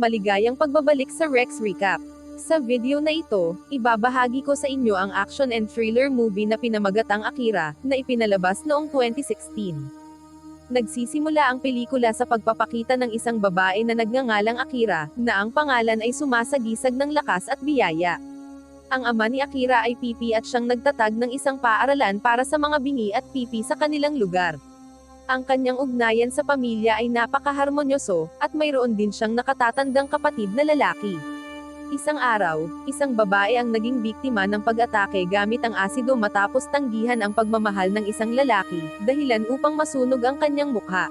Maligayang pagbabalik sa Rex Recap. Sa video na ito, ibabahagi ko sa inyo ang action and thriller movie na pinamagatang Akira, na ipinalabas noong 2016. Nagsisimula ang pelikula sa pagpapakita ng isang babae na nagngangalang Akira, na ang pangalan ay sumasagisag ng lakas at biyaya. Ang ama ni Akira ay pipi at siyang nagtatag ng isang paaralan para sa mga bingi at pipi sa kanilang lugar. Ang kanyang ugnayan sa pamilya ay napakaharmonyoso, at mayroon din siyang nakatatandang kapatid na lalaki. Isang araw, isang babae ang naging biktima ng pag-atake gamit ang asido matapos tanggihan ang pagmamahal ng isang lalaki, dahilan upang masunog ang kanyang mukha.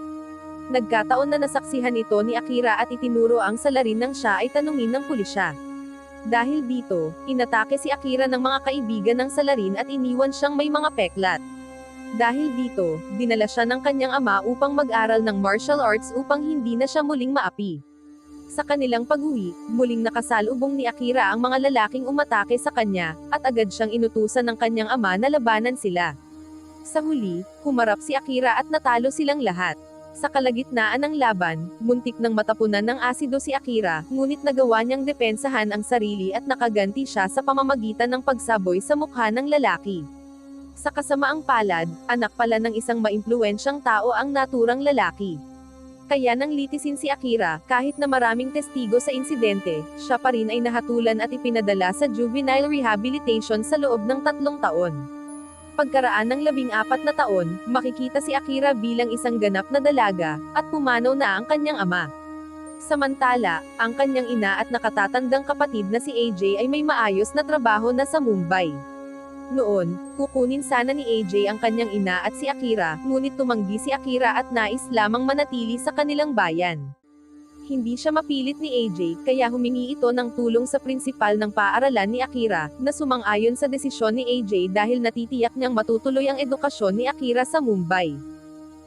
Nagkataon na nasaksihan ito ni Akira at itinuro ang salarin ng siya ay tanungin ng pulisya. Dahil dito, inatake si Akira ng mga kaibigan ng salarin at iniwan siyang may mga peklat. Dahil dito, dinala siya ng kanyang ama upang mag-aral ng martial arts upang hindi na siya muling maapi. Sa kanilang pag-uwi, muling nakasalubong ni Akira ang mga lalaking umatake sa kanya, at agad siyang inutusan ng kanyang ama na labanan sila. Sa huli, humarap si Akira at natalo silang lahat. Sa kalagitnaan ng laban, muntik ng matapunan ng asido si Akira, ngunit nagawa niyang depensahan ang sarili at nakaganti siya sa pamamagitan ng pagsaboy sa mukha ng lalaki. Sa kasamaang palad, anak pala ng isang maimpluwensyang tao ang naturang lalaki. Kaya nang litisin si Akira, kahit na maraming testigo sa insidente, siya pa rin ay nahatulan at ipinadala sa juvenile rehabilitation sa loob ng tatlong taon. Pagkaraan ng labing apat na taon, makikita si Akira bilang isang ganap na dalaga, at pumanaw na ang kanyang ama. Samantala, ang kanyang ina at nakatatandang kapatid na si AJ ay may maayos na trabaho na sa Mumbai. Noon, kukunin sana ni AJ ang kanyang ina at si Akira, ngunit tumanggi si Akira at nais lamang manatili sa kanilang bayan. Hindi siya mapilit ni AJ, kaya humingi ito ng tulong sa prinsipal ng paaralan ni Akira, na sumang-ayon sa desisyon ni AJ dahil natitiyak niyang matutuloy ang edukasyon ni Akira sa Mumbai.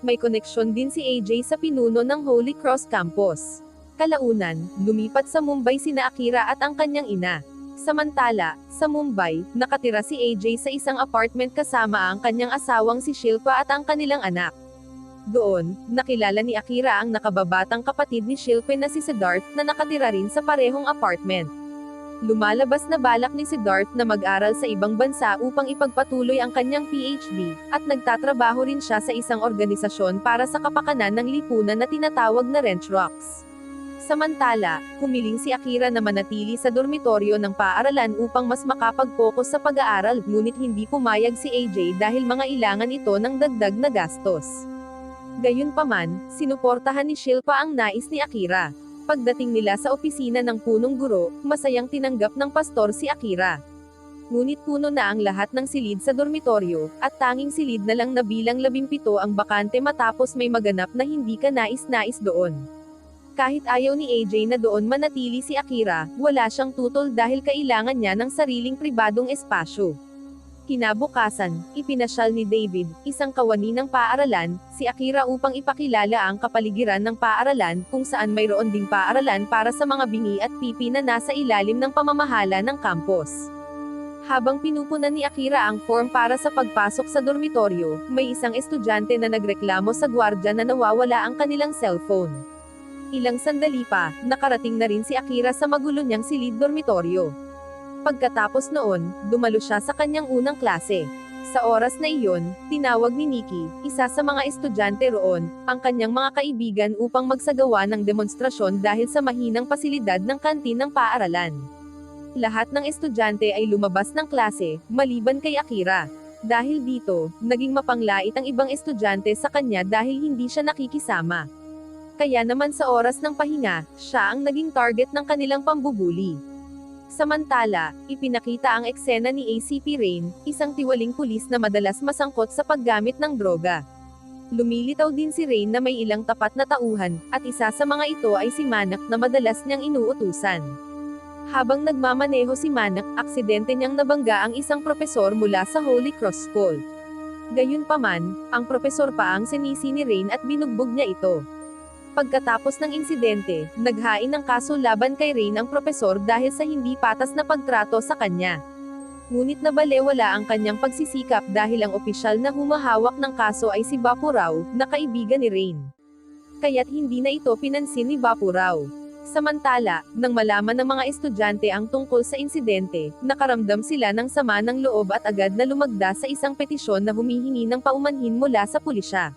May koneksyon din si AJ sa pinuno ng Holy Cross Campus. Kalaunan, lumipat sa Mumbai sina Akira at ang kanyang ina. Samantala, sa Mumbai, nakatira si AJ sa isang apartment kasama ang kanyang asawang si Shilpa at ang kanilang anak. Doon, nakilala ni Akira ang nakababatang kapatid ni Shilpe na si Siddharth na nakatira rin sa parehong apartment. Lumalabas na balak ni Siddharth na mag-aral sa ibang bansa upang ipagpatuloy ang kanyang PhD, at nagtatrabaho rin siya sa isang organisasyon para sa kapakanan ng lipunan na tinatawag na Wrench Rocks. Samantala, humiling si Akira na manatili sa dormitoryo ng paaralan upang mas makapag-focus sa pag-aaral, ngunit hindi pumayag si AJ dahil mga ilangan ito ng dagdag na gastos. Gayunpaman, sinuportahan ni Shilpa ang nais ni Akira. Pagdating nila sa opisina ng punong guro, masayang tinanggap ng pastor si Akira. Ngunit puno na ang lahat ng silid sa dormitoryo, at tanging silid na lang na bilang labimpito ang bakante matapos may maganap na hindi ka nais-nais doon. Kahit ayaw ni AJ na doon manatili si Akira, wala siyang tutol dahil kailangan niya ng sariling pribadong espasyo. Kinabukasan, ipinasyal ni David, isang kawani ng paaralan, si Akira upang ipakilala ang kapaligiran ng paaralan kung saan mayroon ding paaralan para sa mga bingi at pipi na nasa ilalim ng pamamahala ng campus. Habang pinupunan ni Akira ang form para sa pagpasok sa dormitoryo, may isang estudyante na nagreklamo sa gwardya na nawawala ang kanilang cellphone. Ilang sandali pa, nakarating na rin si Akira sa magulo niyang silid dormitoryo. Pagkatapos noon, dumalo siya sa kanyang unang klase. Sa oras na iyon, tinawag ni Nikki, isa sa mga estudyante roon, ang kanyang mga kaibigan upang magsagawa ng demonstrasyon dahil sa mahinang pasilidad ng kantin ng paaralan. Lahat ng estudyante ay lumabas ng klase, maliban kay Akira. Dahil dito, naging mapanglait ang ibang estudyante sa kanya dahil hindi siya nakikisama. Kaya naman sa oras ng pahinga, siya ang naging target ng kanilang pambubuli. Samantala, ipinakita ang eksena ni ACP Rain, isang tiwaling pulis na madalas masangkot sa paggamit ng droga. Lumilitaw din si Rain na may ilang tapat na tauhan, at isa sa mga ito ay si Manak na madalas niyang inuutusan. Habang nagmamaneho si Manak, aksidente niyang nabangga ang isang propesor mula sa Holy Cross School. Gayunpaman, ang propesor pa ang sinisi ni Rain at binugbog niya ito. Pagkatapos ng insidente, naghain ng kaso laban kay Rain ang propesor dahil sa hindi patas na pagtrato sa kanya. Ngunit nabalewala ang kanyang pagsisikap dahil ang opisyal na humahawak ng kaso ay si Bapurao, na kaibigan ni Rain. Kaya't hindi na ito pinansin ni Bapurao. Samantala, nang malaman ng mga estudyante ang tungkol sa insidente, nakaramdam sila ng sama ng loob at agad na lumagda sa isang petisyon na humihingi ng paumanhin mula sa pulisya.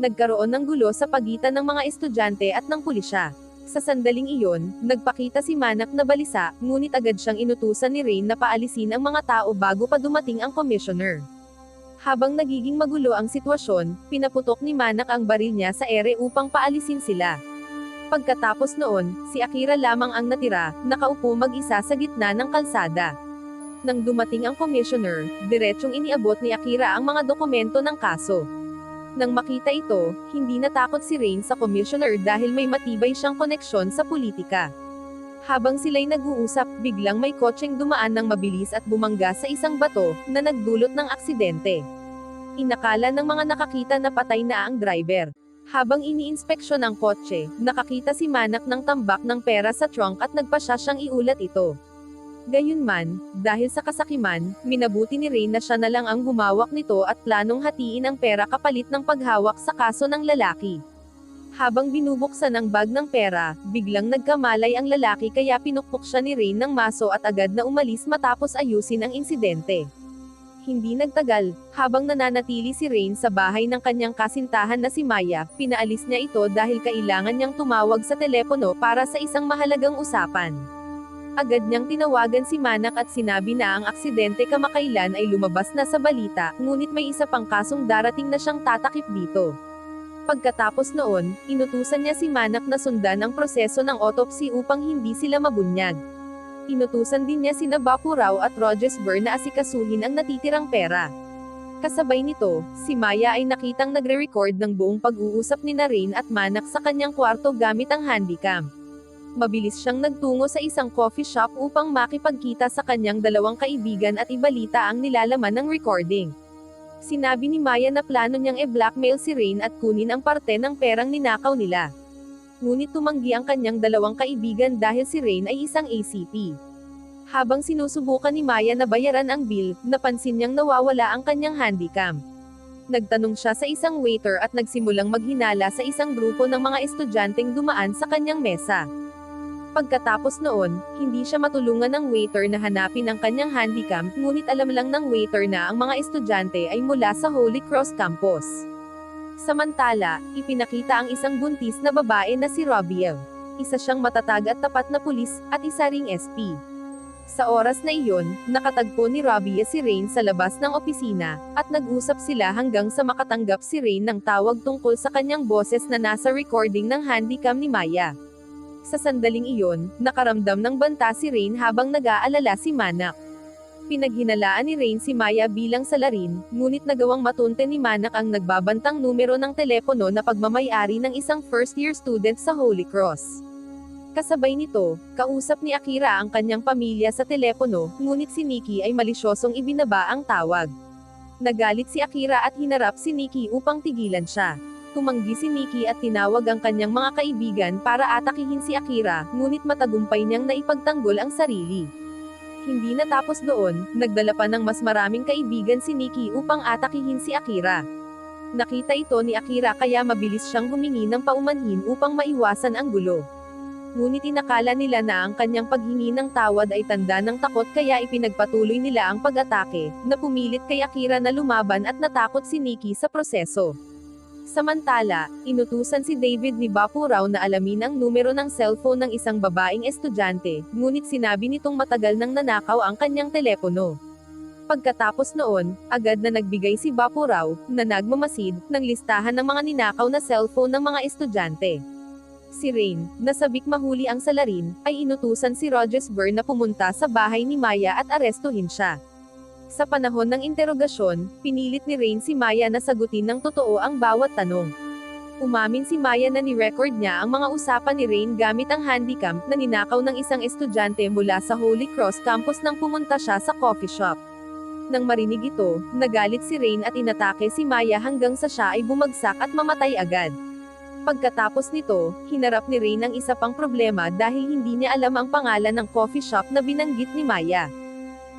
Nagkaroon ng gulo sa pagitan ng mga estudyante at ng pulisya. Sa sandaling iyon, nagpakita si Manak na balisa, ngunit agad siyang inutusan ni Rain na paalisin ang mga tao bago pa dumating ang commissioner. Habang nagiging magulo ang sitwasyon, pinaputok ni Manak ang baril niya sa ere upang paalisin sila. Pagkatapos noon, si Akira lamang ang natira, nakaupo mag-isa sa gitna ng kalsada. Nang dumating ang commissioner, diretsyong iniabot ni Akira ang mga dokumento ng kaso. Nang makita ito, hindi natakot si Rain sa commissioner dahil may matibay siyang koneksyon sa politika. Habang sila'y nag-uusap, biglang may kotseng dumaan ng mabilis at bumangga sa isang bato, na nagdulot ng aksidente. Inakala ng mga nakakita na patay na ang driver. Habang iniinspeksyon ang kotse, nakakita si Manak ng tambak ng pera sa trunk at nagpasya siyang iulat ito. Gayunman, dahil sa kasakiman, minabuti ni Rain na siya na lang ang humawak nito at planong hatiin ang pera kapalit ng paghawak sa kaso ng lalaki. Habang binubuksan ang bag ng pera, biglang nagkamalay ang lalaki kaya pinukpok siya ni Rain ng maso at agad na umalis matapos ayusin ang insidente. Hindi nagtagal, habang nananatili si Rain sa bahay ng kanyang kasintahan na si Maya, pinaalis niya ito dahil kailangan niyang tumawag sa telepono para sa isang mahalagang usapan. Agad niyang tinawagan si Manak at sinabi na ang aksidente kamakailan ay lumabas na sa balita, ngunit may isa pang kasong darating na siyang tatakip dito. Pagkatapos noon, inutusan niya si Manak na sundan ang proseso ng autopsy upang hindi sila mabunyag. Inutusan din niya sina Bapurao at Rogesburg na asikasuhin ang natitirang pera. Kasabay nito, si Maya ay nakitang nagre-record ng buong pag-uusap ni Rain at Manak sa kanyang kwarto gamit ang handycam. Mabilis siyang nagtungo sa isang coffee shop upang makipagkita sa kanyang dalawang kaibigan at ibalita ang nilalaman ng recording. Sinabi ni Maya na plano niyang e-blackmail si Rain at kunin ang parte ng perang ninakaw nila. Ngunit tumanggi ang kanyang dalawang kaibigan dahil si Rain ay isang ACP. Habang sinusubukan ni Maya na bayaran ang bill, napansin niyang nawawala ang kanyang handycam. Nagtanong siya sa isang waiter at nagsimulang maghinala sa isang grupo ng mga estudyanteng dumaan sa kanyang mesa. Pagkatapos noon, hindi siya matulungan ng waiter na hanapin ang kanyang handycam, ngunit alam lang ng waiter na ang mga estudyante ay mula sa Holy Cross Campus. Samantala, ipinakita ang isang buntis na babae na si Robiel. Isa siyang matatag at tapat na pulis, at isa ring SP. Sa oras na iyon, nakatagpo ni Robbie si Rain sa labas ng opisina, at nag-usap sila hanggang sa makatanggap si Rain ng tawag tungkol sa kanyang boses na nasa recording ng handycam ni Maya. Sa sandaling iyon, nakaramdam ng banta si Rain habang nag-aalala si Manak. Pinaghinalaan ni Rain si Maya bilang salarin, ngunit nagawang matunte ni Manak ang nagbabantang numero ng telepono na pagmamayari ng isang first-year student sa Holy Cross. Kasabay nito, kausap ni Akira ang kanyang pamilya sa telepono, ngunit si Nikki ay malisyosong ibinaba ang tawag. Nagalit si Akira at hinarap si Nikki upang tigilan siya. Tumanggi si Nikki at tinawag ang kanyang mga kaibigan para atakihin si Akira, ngunit matagumpay niyang naipagtanggol ang sarili. Hindi natapos doon, nagdala pa ng mas maraming kaibigan si Nikki upang atakihin si Akira. Nakita ito ni Akira kaya mabilis siyang humingi ng paumanhin upang maiwasan ang gulo. Ngunit inakala nila na ang kanyang paghingi ng tawad ay tanda ng takot kaya ipinagpatuloy nila ang pag-atake, na pumilit kay Akira na lumaban at natakot si Nikki sa proseso. Samantala, inutusan si David ni Bapurao na alamin ang numero ng cellphone ng isang babaeng estudyante, ngunit sinabi nitong matagal nang nanakaw ang kanyang telepono. Pagkatapos noon, agad na nagbigay si Bapurao, na nagmamasid, ng listahan ng mga ninakaw na cellphone ng mga estudyante. Si Rain, nasabik mahuli ang salarin, ay inutusan si Rogesburg na pumunta sa bahay ni Maya at arestuhin siya. Sa panahon ng interogasyon, pinilit ni Rain si Maya na sagutin ng totoo ang bawat tanong. Umamin si Maya na ni-record niya ang mga usapan ni Rain gamit ang handycam na ninakaw ng isang estudyante mula sa Holy Cross campus nang pumunta siya sa coffee shop. Nang marinig ito, nagalit si Rain at inatake si Maya hanggang sa siya ay bumagsak at mamatay agad. Pagkatapos nito, hinarap ni Rain ang isa pang problema dahil hindi niya alam ang pangalan ng coffee shop na binanggit ni Maya.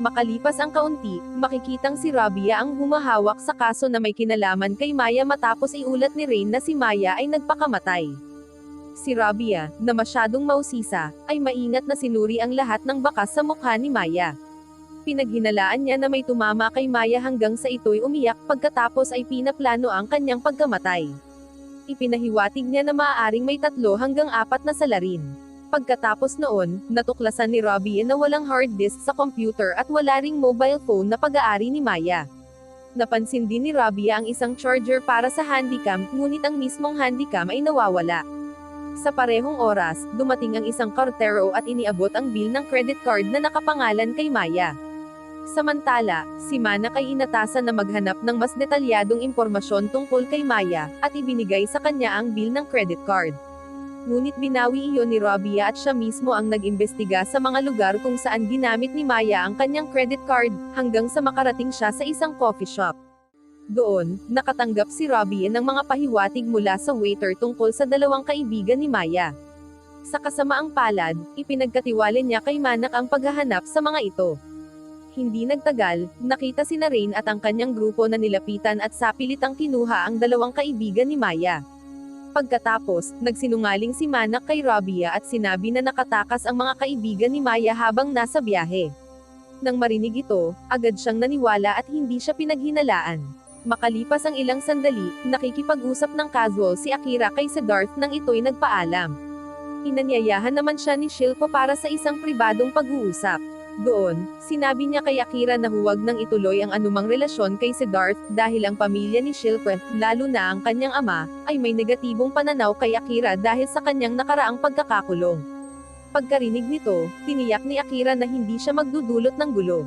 Makalipas ang kaunti, makikitang si Rabia ang humahawak sa kaso na may kinalaman kay Maya matapos iulat ni Rain na si Maya ay nagpakamatay. Si Rabia, na masyadong mausisa, ay maingat na sinuri ang lahat ng bakas sa mukha ni Maya. Pinaghinalaan niya na may tumama kay Maya hanggang sa ito'y umiyak pagkatapos ay pinaplano ang kanyang pagkamatay. Ipinahiwatig niya na maaaring may tatlo hanggang apat na salarin. Pagkatapos noon, natuklasan ni Robbie na walang hard disk sa computer at wala ring mobile phone na pag-aari ni Maya. Napansin din ni Robbie ang isang charger para sa handycam, ngunit ang mismong handycam ay nawawala. Sa parehong oras, dumating ang isang kartero at iniabot ang bill ng credit card na nakapangalan kay Maya. Samantala, si Manak ay inatasan na maghanap ng mas detalyadong impormasyon tungkol kay Maya, at ibinigay sa kanya ang bill ng credit card. Ngunit binawi iyon ni Rabia at siya mismo ang nag-imbestiga sa mga lugar kung saan ginamit ni Maya ang kanyang credit card, hanggang sa makarating siya sa isang coffee shop. Doon, nakatanggap si Robbie ng mga pahiwatig mula sa waiter tungkol sa dalawang kaibigan ni Maya. Sa kasamaang palad, ipinagkatiwala niya kay Manak ang paghahanap sa mga ito. Hindi nagtagal, nakita si Rain at ang kanyang grupo na nilapitan at sapilitang kinuha ang dalawang kaibigan ni Maya. Pagkatapos, nagsinungaling si Manak kay Rabia at sinabi na nakatakas ang mga kaibigan ni Maya habang nasa biyahe. Nang marinig ito, agad siyang naniwala at hindi siya pinaghinalaan. Makalipas ang ilang sandali, nakikipag-usap ng casual si Akira kay Siddharth nang ito'y nagpaalam. Inanyayahan naman siya ni Shilpo para sa isang pribadong pag-uusap. Doon, sinabi niya kay Akira na huwag nang ituloy ang anumang relasyon kay Siddharth dahil ang pamilya ni Shilpo, lalo na ang kanyang ama, ay may negatibong pananaw kay Akira dahil sa kanyang nakaraang pagkakakulong. Pagkarinig nito, tiniyak ni Akira na hindi siya magdudulot ng gulo.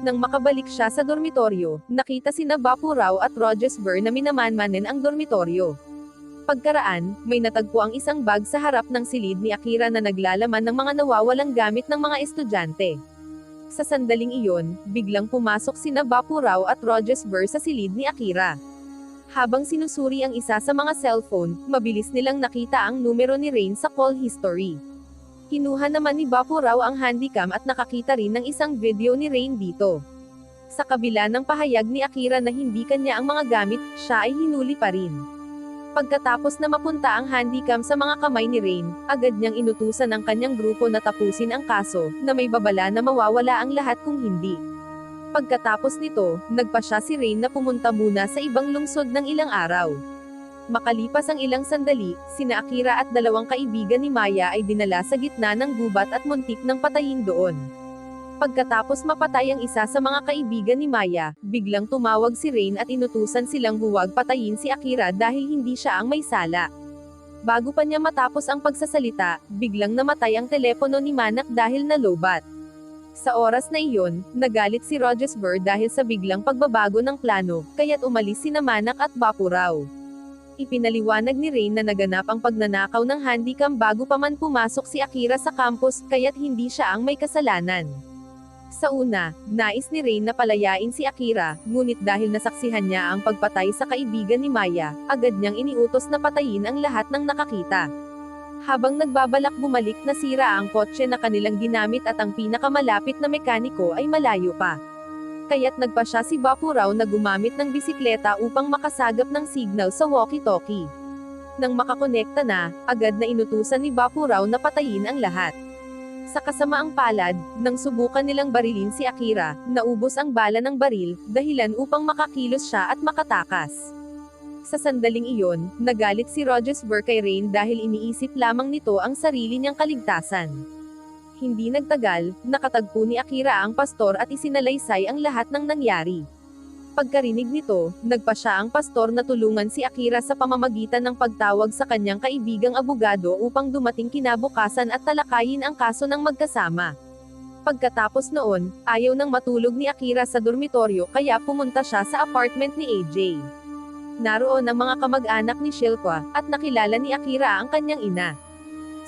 Nang makabalik siya sa dormitoryo, nakita sina Bapurao at Rogesber na minamanmanen ang dormitoryo. Pagkaraan, may natagpo ang isang bag sa harap ng silid ni Akira na naglalaman ng mga nawawalang gamit ng mga estudyante. Sa sandaling iyon, biglang pumasok sina Bapurao at Rogesber sa silid ni Akira. Habang sinusuri ang isa sa mga cellphone, mabilis nilang nakita ang numero ni Rain sa call history. Kinuha naman ni Bapurao ang handycam at nakakita rin ng isang video ni Rain dito. Sa kabila ng pahayag ni Akira na hindi kanya ang mga gamit, siya ay hinuli pa rin. Pagkatapos na mapunta ang handycam sa mga kamay ni Rain, agad niyang inutusan ang kanyang grupo na tapusin ang kaso, na may babala na mawawala ang lahat kung hindi. Pagkatapos nito, nagpa siya si Rain na pumunta muna sa ibang lungsod ng ilang araw. Makalipas ang ilang sandali, sina Akira at dalawang kaibigan ni Maya ay dinala sa gitna ng gubat at muntik ng patayin doon. Pagkatapos mapatay ang isa sa mga kaibigan ni Maya, biglang tumawag si Rain at inutusan silang huwag patayin si Akira dahil hindi siya ang may sala. Bago pa niya matapos ang pagsasalita, biglang namatay ang telepono ni Manak dahil nalobat. Sa oras na iyon, nagalit si Rogesber dahil sa biglang pagbabago ng plano, kaya't umalis si Manak at Bapurao. Ipinaliwanag ni Rain na naganap ang pagnanakaw ng handycam bago pa man pumasok si Akira sa campus, kaya't hindi siya ang may kasalanan. Sa una, nais ni Rain na palayain si Akira, ngunit dahil nasaksihan niya ang pagpatay sa kaibigan ni Maya, agad niyang iniutos na patayin ang lahat ng nakakita. Habang nagbabalak bumalik nasira ang kotse na kanilang ginamit at ang pinakamalapit na mekaniko ay malayo pa. Kaya't nagpa siya si Bapurao na gumamit ng bisikleta upang makasagap ng signal sa walkie-talkie. Nang makakonekta na, agad na inutusan ni Bapurao na patayin ang lahat. Sa kasamaang palad, nang subukan nilang barilin si Akira, naubos ang bala ng baril, dahilan upang makakilos siya at makatakas. Sa sandaling iyon, nagalit si Rogesber kay Rain dahil iniisip lamang nito ang sarili niyang kaligtasan. Hindi nagtagal, nakatagpo ni Akira ang pastor at isinalaysay ang lahat ng nangyari. Pagkarinig nito, nagpa siya ang pastor na tulungan si Akira sa pamamagitan ng pagtawag sa kanyang kaibigang abogado upang dumating kinabukasan at talakayin ang kaso ng magkasama. Pagkatapos noon, ayaw nang matulog ni Akira sa dormitoryo kaya pumunta siya sa apartment ni AJ. Naroon ang mga kamag-anak ni Shilpa, at nakilala ni Akira ang kanyang ina.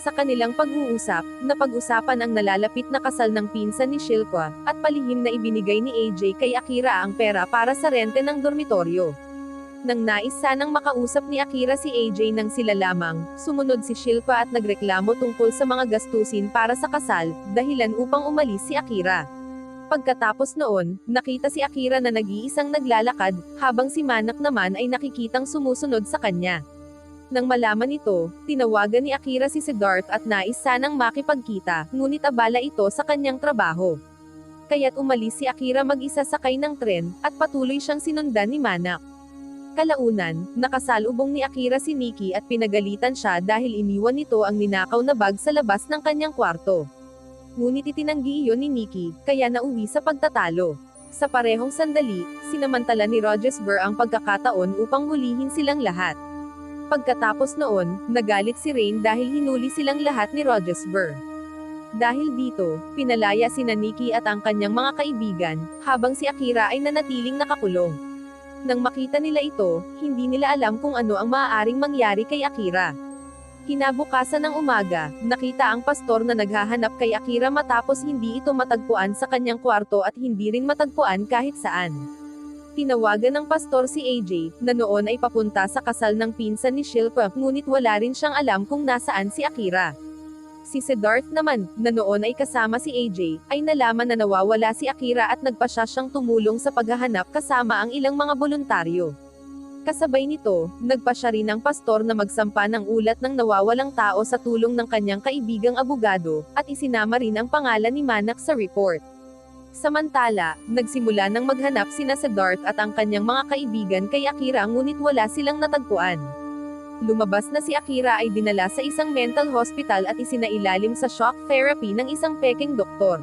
Sa kanilang pag-uusap, napag-usapan ang nalalapit na kasal ng pinsan ni Shilpa, at palihim na ibinigay ni AJ kay Akira ang pera para sa rente ng dormitoryo. Nang nais sanang makausap ni Akira si AJ nang sila lamang, sumunod si Shilpa at nagreklamo tungkol sa mga gastusin para sa kasal, dahilan upang umalis si Akira. Pagkatapos noon, nakita si Akira na nag-iisang naglalakad, habang si Manak naman ay nakikitang sumusunod sa kanya. Nang malaman ito, tinawagan ni Akira si Siddharth at nais sanang makipagkita, ngunit abala ito sa kanyang trabaho. Kaya't umalis si Akira mag-isa sakay ng tren, at patuloy siyang sinundan ni Manak. Kalaunan, nakasalubong ni Akira si Nikki at pinagalitan siya dahil iniwan nito ang ninakaw na bag sa labas ng kanyang kwarto. Ngunit itinanggi iyon ni Nikki, kaya nauwi sa pagtatalo. Sa parehong sandali, sinamantala ni Rogesber ang pagkakataon upang hulihin silang lahat. Pagkatapos noon, nagalit si Rain dahil hinuli silang lahat ni Rogesber. Dahil dito, pinalaya si Nikki at ang kanyang mga kaibigan, habang si Akira ay nanatiling nakakulong. Nang makita nila ito, hindi nila alam kung ano ang maaaring mangyari kay Akira. Kinabukasan ng umaga, nakita ang pastor na naghahanap kay Akira matapos hindi ito matagpuan sa kanyang kwarto at hindi rin matagpuan kahit saan. Tinawagan ng pastor si AJ, na noon ay papunta sa kasal ng pinsan ni Shilpa, ngunit wala rin siyang alam kung nasaan si Akira. Si Siddharth naman, na noon ay kasama si AJ, ay nalaman na nawawala si Akira at nagpasya siyang tumulong sa paghahanap kasama ang ilang mga voluntaryo. Kasabay nito, nagpasya rin ang pastor na magsampa ng ulat ng nawawalang tao sa tulong ng kanyang kaibigang abogado, at isinama rin ang pangalan ni Manak sa report. Samantala, nagsimula ng maghanap sina Siddharth at ang kanyang mga kaibigan kay Akira ngunit wala silang natagpuan. Lumabas na si Akira ay dinala sa isang mental hospital at isinailalim sa shock therapy ng isang peking doktor.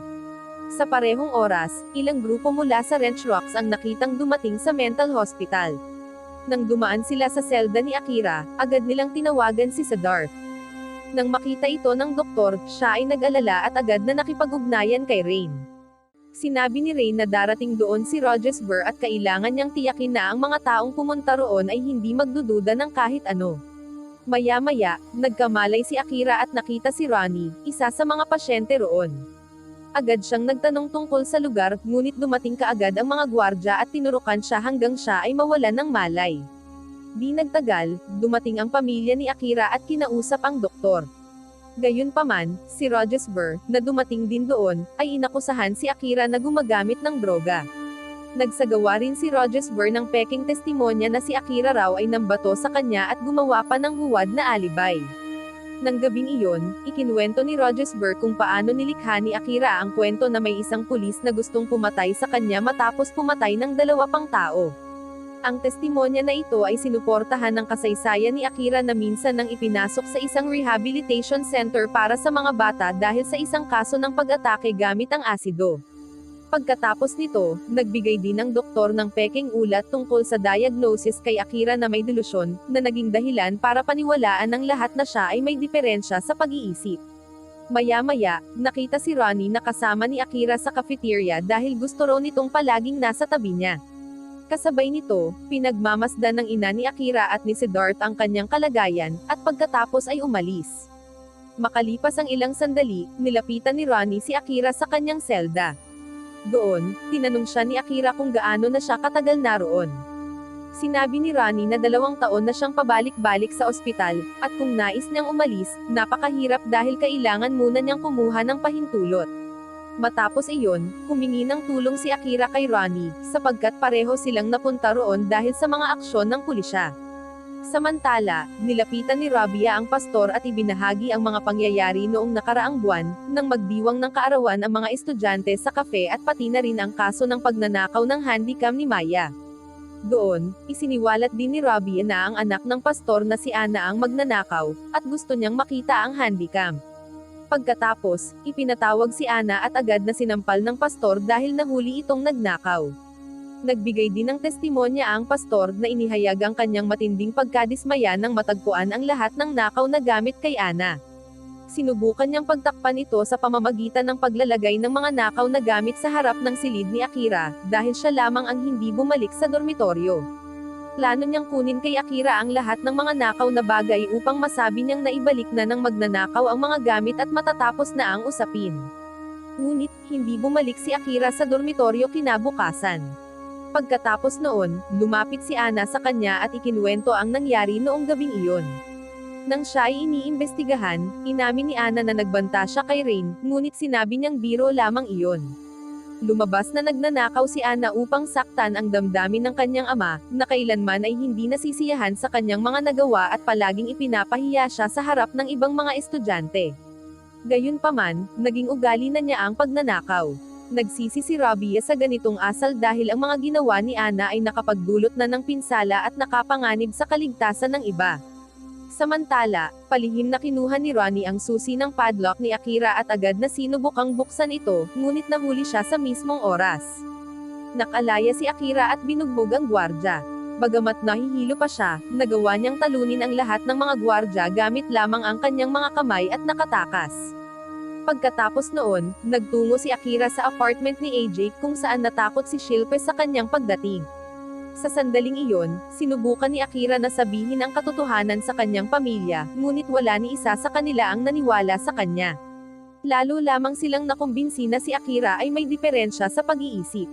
Sa parehong oras, ilang grupo mula sa Wrench Rocks ang nakitang dumating sa mental hospital. Nang dumaan sila sa selda ni Akira, agad nilang tinawagan si Siddharth. Nang makita ito ng doktor, siya ay nag-alala at agad na nakipag-ugnayan kay Rain. Sinabi ni Rain na darating doon si Rogesber at kailangan niyang tiyakin na ang mga taong pumunta roon ay hindi magdududa ng kahit ano. Maya-maya, nagkamalay si Akira at nakita si Ronnie, isa sa mga pasyente roon. Agad siyang nagtanong tungkol sa lugar, ngunit dumating kaagad ang mga gwardya at tinurukan siya hanggang siya ay mawalan ng malay. Di nagtagal, dumating ang pamilya ni Akira at kinausap ang doktor. Gayunpaman, si Rogesber, na dumating din doon, ay inakusahan si Akira na gumagamit ng droga. Nagsagawa rin si Rogesber ng peking testimonya na si Akira raw ay nambato sa kanya at gumawa pa ng huwad na alibay. Nang gabing iyon, ikinwento ni Rogesber kung paano nilikha ni Akira ang kwento na may isang pulis na gustong pumatay sa kanya matapos pumatay ng dalawa pang tao. Ang testimonya na ito ay sinuportahan ng kasaysayan ni Akira na minsan nang ipinasok sa isang rehabilitation center para sa mga bata dahil sa isang kaso ng pag-atake gamit ang asido. Pagkatapos nito, nagbigay din ng doktor ng peking ulat tungkol sa diagnosis kay Akira na may delusyon, na naging dahilan para paniwalaan ng lahat na siya ay may diferensya sa pag-iisip. Maya-maya, nakita si Ronnie na kasama ni Akira sa cafeteria dahil gusto raw nitong palaging nasa tabi niya. Kasabay nito, pinagmamasdan ng ina ni Akira at ni Siddharth ang kanyang kalagayan, at pagkatapos ay umalis. Makalipas ang ilang sandali, nilapitan ni Ronnie si Akira sa kanyang selda. Doon, tinanong siya ni Akira kung gaano na siya katagal naroon. Sinabi ni Ronnie na dalawang taon na siyang pabalik-balik sa ospital, at kung nais niyang umalis, napakahirap dahil kailangan muna niyang kumuha ng pahintulot. Matapos iyon, humingi ng tulong si Akira kay Ronnie, sapagkat pareho silang napunta roon dahil sa mga aksyon ng pulisya. Samantala, nilapitan ni Rabia ang pastor at ibinahagi ang mga pangyayari noong nakaraang buwan, nang magdiwang ng kaarawan ang mga estudyante sa kafe at pati na rin ang kaso ng pagnanakaw ng handicam ni Maya. Doon, isiniwalat din ni Rabia na ang anak ng pastor na si Ana ang magnanakaw, at gusto niyang makita ang handicam. Pagkatapos, ipinatawag si Ana at agad na sinampal ng pastor dahil nahuli itong nagnakaw. Nagbigay din ng testimonya ang pastor na inihayag ang kanyang matinding pagkadismaya nang matagpuan ang lahat ng nakaw na gamit kay Ana. Sinubukan niyang pagtakpan ito sa pamamagitan ng paglalagay ng mga nakaw na gamit sa harap ng silid ni Akira, dahil siya lamang ang hindi bumalik sa dormitoryo. Plano niyang kunin kay Akira ang lahat ng mga nakaw na bagay upang masabi niyang naibalik na ng magnanakaw ang mga gamit at matatapos na ang usapin. Ngunit, hindi bumalik si Akira sa dormitoryo kinabukasan. Pagkatapos noon, lumapit si Ana sa kanya at ikinwento ang nangyari noong gabing iyon. Nang siya ay iniimbestigahan, inamin ni Ana na nagbanta siya kay Rain, ngunit sinabi niyang biro lamang iyon. Lumabas na nagnanakaw si Ana upang saktan ang damdamin ng kanyang ama, na kailanman ay hindi nasisiyahan sa kanyang mga nagawa at palaging ipinapahiya siya sa harap ng ibang mga estudyante. Gayunpaman, naging ugali na niya ang pagnanakaw. Nagsisi si Rabia sa ganitong asal dahil ang mga ginawa ni Ana ay nakapagdulot na ng pinsala at nakapanganib sa kaligtasan ng iba. Samantala, palihim na kinuha ni Ronnie ang susi ng padlock ni Akira at agad na sinubukang buksan ito, ngunit nahuli siya sa mismong oras. Nakalaya si Akira at binugbog ang gwardya. Bagamat nahihilo pa siya, nagawa niyang talunin ang lahat ng mga gwardya gamit lamang ang kanyang mga kamay at nakatakas. Pagkatapos noon, nagtungo si Akira sa apartment ni AJ kung saan natakot si Shilpe sa kanyang pagdating. Sa sandaling iyon, sinubukan ni Akira na sabihin ang katotohanan sa kanyang pamilya, ngunit wala ni isa sa kanila ang naniwala sa kanya. Lalo lamang silang nakumbinsi na si Akira ay may diferensya sa pag-iisip.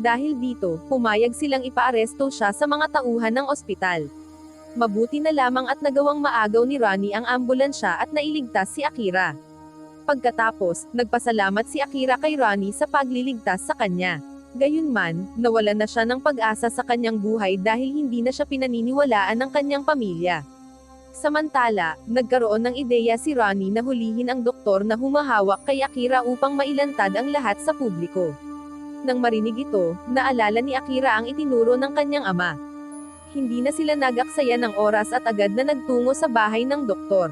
Dahil dito, pumayag silang ipaaresto siya sa mga tauhan ng ospital. Mabuti na lamang at nagawang maagaw ni Ronnie ang ambulansya at nailigtas si Akira. Pagkatapos, nagpasalamat si Akira kay Ronnie sa pagliligtas sa kanya. Gayunman, nawalan na siya ng pag-asa sa kanyang buhay dahil hindi na siya pinaniniwalaan ng kanyang pamilya. Samantala, nagkaroon ng ideya si Ronnie na hulihin ang doktor na humahawak kay Akira upang mailantad ang lahat sa publiko. Nang marinig ito, naalala ni Akira ang itinuro ng kanyang ama. Hindi na sila nagaksaya ng oras at agad na nagtungo sa bahay ng doktor.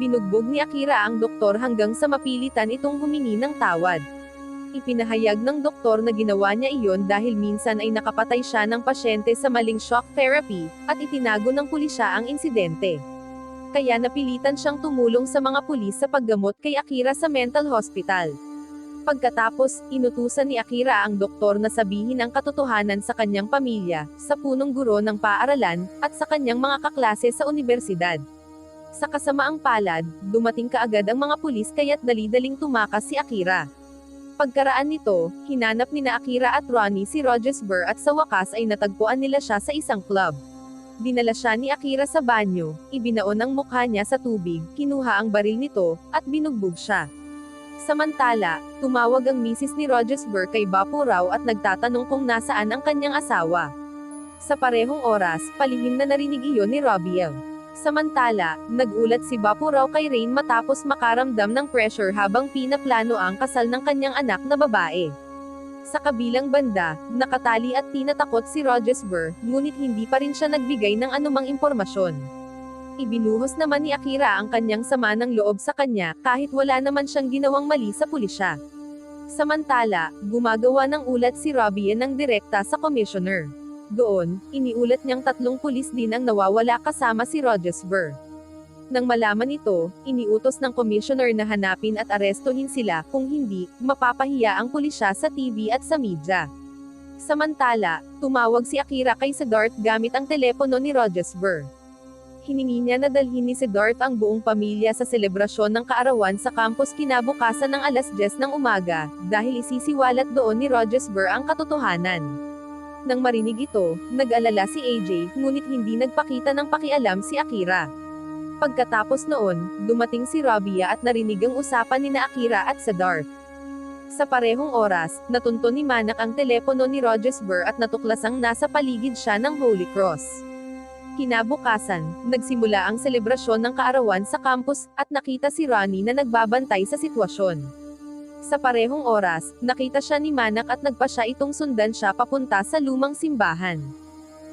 Binugbog ni Akira ang doktor hanggang sa mapilitan itong humingi ng tawad. Ipinahayag ng doktor na ginawa niya iyon dahil minsan ay nakapatay siya ng pasyente sa maling shock therapy, at itinago ng pulisya ang insidente. Kaya napilitan siyang tumulong sa mga pulis sa paggamot kay Akira sa mental hospital. Pagkatapos, inutusan ni Akira ang doktor na sabihin ang katotohanan sa kanyang pamilya, sa punong guro ng paaralan, at sa kanyang mga kaklase sa universidad. Sa kasamaang palad, dumating kaagad ang mga pulis kaya't dali-daling tumakas si Akira. Pagkaraan nito, hinanap ni na Akira at Ronnie si Rogersburg at sa wakas ay natagpuan nila siya sa isang club. Dinala siya ni Akira sa banyo, ibinaon ang mukha niya sa tubig, kinuha ang baril nito, at binugbog siya. Samantala, tumawag ang misis ni Rogersburg kay Bapuraw at nagtatanong kung nasaan ang kanyang asawa. Sa parehong oras, palihim na narinig iyon ni Robiel. Samantala, nagulat si Bapuraw kay Rain matapos makaramdam ng pressure habang pinaplano ang kasal ng kanyang anak na babae. Sa kabilang banda, nakatali at tinatakot si Rogersburg, ngunit hindi pa rin siya nagbigay ng anumang impormasyon. Ibinuhos naman ni Akira ang kanyang sama ng loob sa kanya, kahit wala naman siyang ginawang mali sa pulisya. Samantala, gumagawa ng ulat si Robbie ng direkta sa commissioner. Doon, iniulat niyang tatlong pulis din ang nawawala kasama si Rogersburg. Nang malaman ito, iniutos ng commissioner na hanapin at arestuhin sila, kung hindi, mapapahiya ang pulisya sa TV at sa media. Samantala, tumawag si Akira kay Siddharth gamit ang telepono ni Rogersburg. Hiningi niya na dalhin ni Siddharth ang buong pamilya sa selebrasyon ng kaarawan sa campus kinabukasan ng alas 10 ng umaga, dahil isisiwalat doon ni Rogersburg ang katotohanan. Nang marinig ito, nag-alala si AJ, ngunit hindi nagpakita ng pakialam si Akira. Pagkatapos noon, dumating si Rabia at narinig ang usapan ni na Akira at Siddharth. Sa parehong oras, natunto ni Manak ang telepono ni Rogersburg at natuklasang nasa paligid siya ng Holy Cross. Kinabukasan, nagsimula ang selebrasyon ng kaarawan sa campus, at nakita si Ronnie na nagbabantay sa sitwasyon. Sa parehong oras, nakita siya ni Manak at nagpa siya itong sundan siya papunta sa lumang simbahan.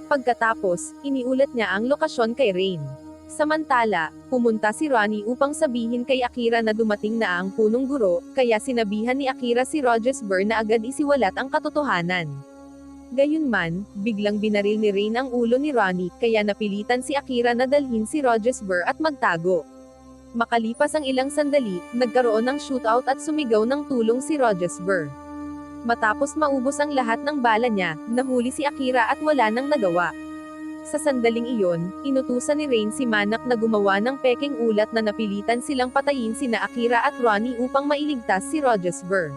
Pagkatapos, iniulat niya ang lokasyon kay Rain. Samantala, pumunta si Ronnie upang sabihin kay Akira na dumating na ang punong guro, kaya sinabihan ni Akira si Rogersburg na agad isiwalat ang katotohanan. Gayunman, biglang binaril ni Rain ang ulo ni Ronnie, kaya napilitan si Akira na dalhin si Rogersburg at magtago. Makalipas ang ilang sandali, nagkaroon ng shootout at sumigaw ng tulong si Rogersburg. Matapos maubos ang lahat ng bala niya, nahuli si Akira at wala nang nagawa. Sa sandaling iyon, inutusan ni Rain si Manak na gumawa ng peking ulat na napilitan silang patayin sina Akira at Ronnie upang mailigtas si Rogersburg.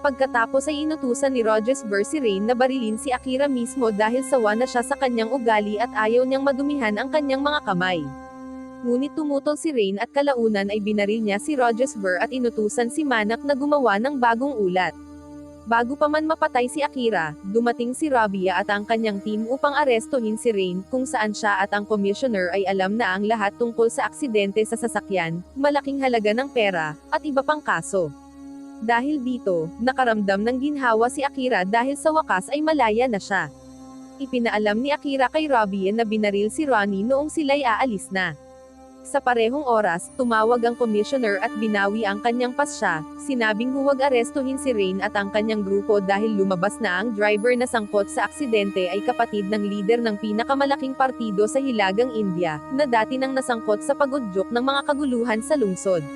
Pagkatapos ay inutusan ni Rogersburg si Rain na barilin si Akira mismo dahil sawa na siya sa kanyang ugali at ayaw niyang madumihan ang kanyang mga kamay. Ngunit tumutol si Rain at kalaunan ay binaril niya si Rogersburg at inutusan si Manak na gumawa ng bagong ulat. Bago pa man mapatay si Akira, dumating si Rabia at ang kanyang team upang arestuhin si Rain kung saan siya at ang commissioner ay alam na ang lahat tungkol sa aksidente sa sasakyan, malaking halaga ng pera, at iba pang kaso. Dahil dito, nakaramdam ng ginhawa si Akira dahil sa wakas ay malaya na siya. Ipinaalam ni Akira kay Rabia na binaril si Ronnie noong sila'y aalis na. Sa parehong oras, tumawag ang commissioner at binawi ang kanyang pasya, sinabing huwag arestuhin si Rain at ang kanyang grupo dahil lumabas na ang driver na sangkot sa aksidente ay kapatid ng lider ng pinakamalaking partido sa Hilagang India, na dati nang nasangkot sa pagudyok ng mga kaguluhan sa lungsod.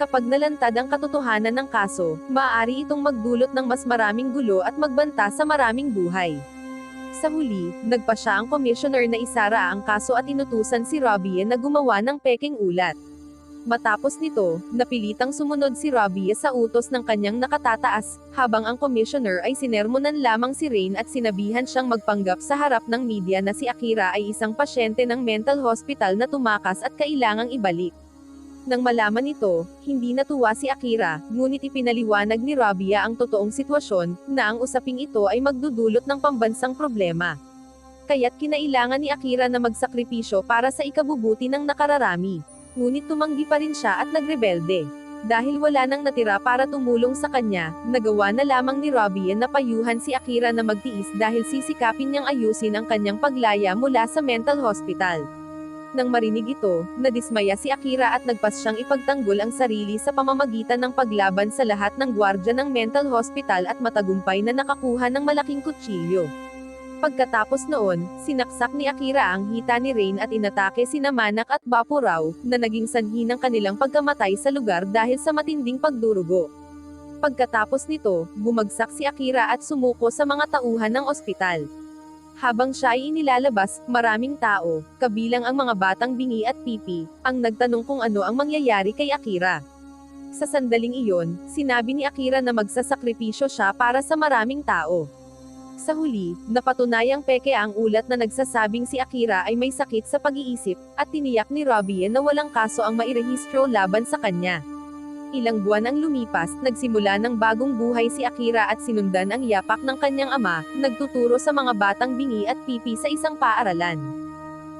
Kapag nalantad ang katotohanan ng kaso, maaari itong magdulot ng mas maraming gulo at magbanta sa maraming buhay. Sa huli, nagpa siya ang commissioner na isara ang kaso at inutusan si Rabia na gumawa ng peking ulat. Matapos nito, napilitang sumunod si Rabia sa utos ng kanyang nakatataas, habang ang commissioner ay sinermonan lamang si Rain at sinabihan siyang magpanggap sa harap ng media na si Akira ay isang pasyente ng mental hospital na tumakas at kailangang ibalik. Nang malaman ito, hindi natuwa si Akira, ngunit ipinaliwanag ni Rabia ang totoong sitwasyon, na ang usaping ito ay magdudulot ng pambansang problema. Kaya't kinailangan ni Akira na magsakripisyo para sa ikabubuti ng nakararami. Ngunit tumanggi pa rin siya at nagrebelde. Dahil wala nang natira para tumulong sa kanya, nagawa na lamang ni Rabia na payuhan si Akira na magtiis dahil sisikapin niyang ayusin ang kanyang paglaya mula sa mental hospital. Nang marinig ito, nadismaya si Akira at nagpas siyang ipagtanggol ang sarili sa pamamagitan ng paglaban sa lahat ng gwardya ng mental hospital at matagumpay na nakakuha ng malaking kutsilyo. Pagkatapos noon, sinaksak ni Akira ang hita ni Rain at inatake sina Manak at Bapurao, na naging sanhi ng kanilang pagkamatay sa lugar dahil sa matinding pagdurugo. Pagkatapos nito, bumagsak si Akira at sumuko sa mga tauhan ng ospital. Habang siya ay inilalabas, maraming tao, kabilang ang mga batang bingi at pipi, ang nagtanong kung ano ang mangyayari kay Akira. Sa sandaling iyon, sinabi ni Akira na magsasakripisyo siya para sa maraming tao. Sa huli, napatunayang peke ang ulat na nagsasabing si Akira ay may sakit sa pag-iisip, at tiniyak ni Robbie na walang kaso ang mairehistro laban sa kanya. Ilang buwan ang lumipas, nagsimula ng bagong buhay si Akira at sinundan ang yapak ng kanyang ama, nagtuturo sa mga batang bingi at pipi sa isang paaralan.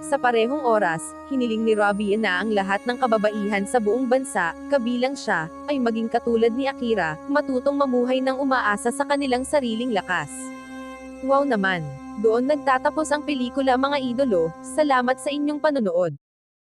Sa parehong oras, hiniling ni Robbie na ang lahat ng kababaihan sa buong bansa, kabilang siya, ay maging katulad ni Akira, matutong mamuhay ng umaasa sa kanilang sariling lakas. Wow naman! Doon nagtatapos ang pelikula mga idolo, salamat sa inyong panonood.